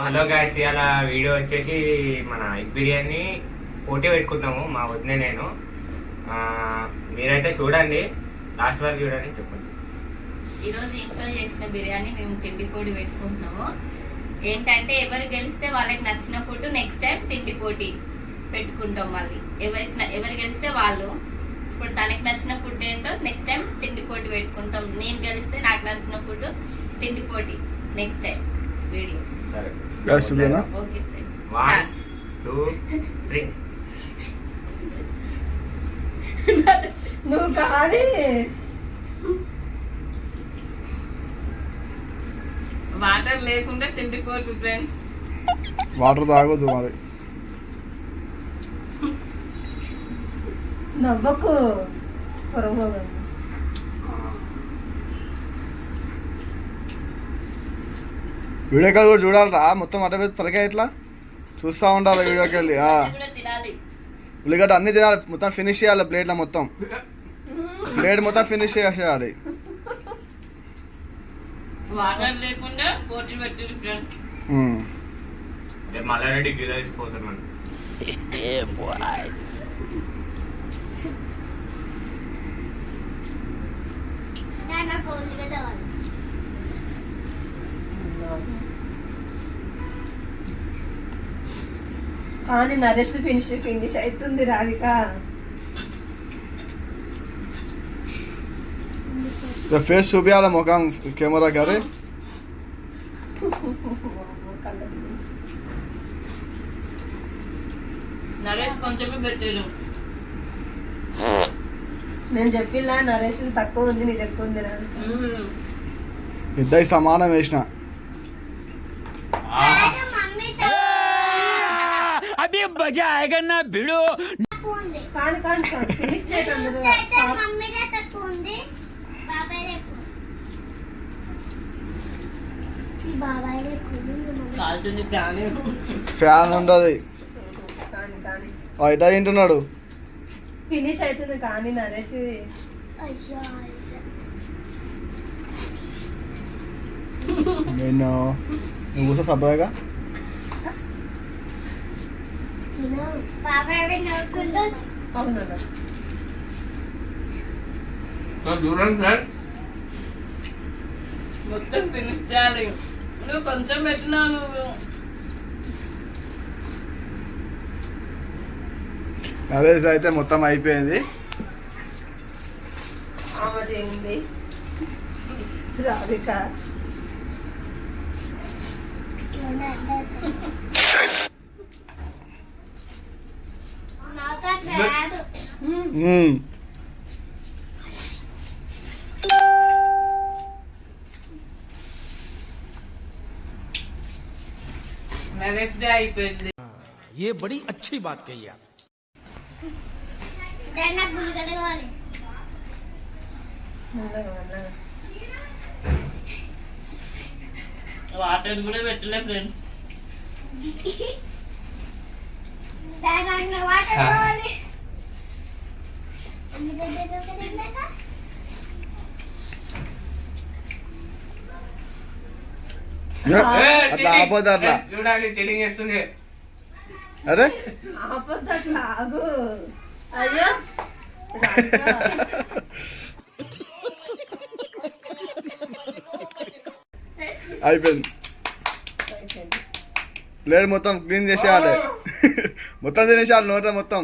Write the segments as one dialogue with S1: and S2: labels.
S1: Hello guys ఇవాళ video వచ్చేసి మన ఎగ్ బిర్యానీ పోటీ పెట్టుకుంటాము మా వదిన నేను. మీరైతే చూడండి లాస్ట్ వరకు చూడండి చెప్పండి.
S2: ఈరోజు ఇంట్లో చేసిన బిర్యానీ మేము తిండి పొడి పెట్టుకుంటున్నాము. ఏంటంటే ఎవరు గెలిస్తే వాళ్ళకి నచ్చిన ఫుడ్ నెక్స్ట్ టైం తిండి పోటీ పెట్టుకుంటాం మళ్ళీ. ఎవరికి ఎవరు గెలిస్తే వాళ్ళు ఇప్పుడు తనకి నచ్చిన ఫుడ్ ఏంటో నెక్స్ట్ టైం తిండి పోటీ పెట్టుకుంటాం. నేను గెలిస్తే నాకు నచ్చిన ఫుడ్ తిండి పోటీ నెక్స్ట్ టైం వీడియో.
S1: సరే.
S3: Last video నా?
S2: ఓకే ఫ్రెండ్స్
S4: నువ్వు కానీ
S2: వాటర్ లేకుండా తిండి పోటీ ఫ్రెండ్స్.
S3: వాటర్ తాగొద్దు మరి.
S4: నవ్వకు.
S3: వీడియో కాల్ కూడా చూడాలరా. మొత్తం అట్ట పెట్టి తలకాయ ఇట్లా చూస్తూ ఉండాలి వీడియోకి వెళ్ళి ఉల్లిగడ్డ అన్ని తినాలి. మొత్తం ఫినిష్ చేయాలి ప్లేట్లో మొత్ం ప్లేట్ మొత్తం ఫినిష్ చేయాలి
S2: వాటర్ లేకుండా పోటీ ఫ్రెండ్స్
S4: కానీ నరేష్ ఫినిష్ ఫినిష్ అవుతుంది రాధిక.
S3: ఇక ఫేస్ చూపించాలి ముఖం కెమెరా గారి
S4: నేను చెప్పిలా నరేష్ తక్కువ ఉంది నీది ఎక్కువ ఉంది.
S3: ఇద్దరి సమానం వేసిన.
S4: అభి మజా
S2: ఆయగన్నా భిడు
S3: ఫ్యాన్. ఉండదు. బయట తింటున్నాడు.
S4: ఫినిష్ అవుతుంది కానీ నరేష్.
S3: నేను నువ్వు కూర్చో సబ్రాగా
S4: అవునన్నా
S1: చూడండి సార్.
S2: మొత్తం ఫినిష్ చేయాలి. నువ్వు కొంచెం పెట్టినావు నువ్వు.
S3: అదే అయితే మొత్తం అయిపోయింది.
S4: రాధిక.
S3: ఉమ్.
S2: నరేష్ డే అయిపోయింది
S5: ये बड़ी अच्छी बात कही आप
S4: మెల్లగా, మెల్లగా.
S2: వాటర్ కూడా పెట్టలే ఫ్రెండ్స్
S3: అట్లా ఆపోతే అట్లా
S1: చూడండి టీడింగ్ చేస్తుంది.
S3: అరే.
S4: ఆపొద్దు అట్లా ఆగు. అయ్యో. రాధిక.
S3: అయిపోయింది.
S4: అయిపోయింది.
S3: ప్లేట్ మొత్తం క్లీన్ చేసేయాలి. మొత్తం తినేసేయాలి నోట మొత్తం.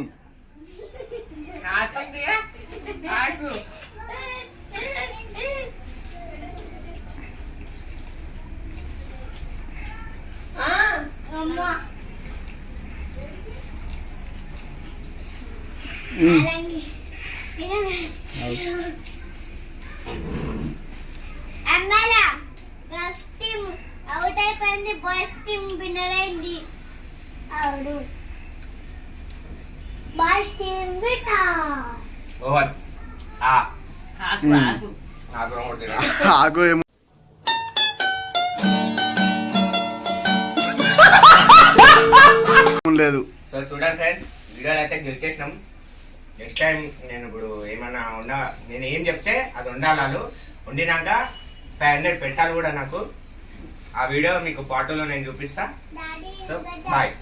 S6: అవుట్ అయిపోయింది బాయ్స్ టీమ్ విన్నర్ అయింది అవును బాయ్స్ టీమ్ విన్నర్
S1: ఆ
S2: ఆకు. ఆకు
S3: ఆకు లేదు
S1: సో చూడండి ఫ్రెండ్స్ వీడియోలో అయితే గెలిచేసినాం. నెక్స్ట్ టైం నేను ఇప్పుడు ఏమన్నా ఉండ నేను ఏం చెప్తే అది ఉండాలి వండినాక ఫైవ్ హండ్రెడ్ పెట్టాలి కూడా నాకు. ఆ వీడియో మీకు పాటలో నేను చూపిస్తా.
S6: Daddy
S1: so bye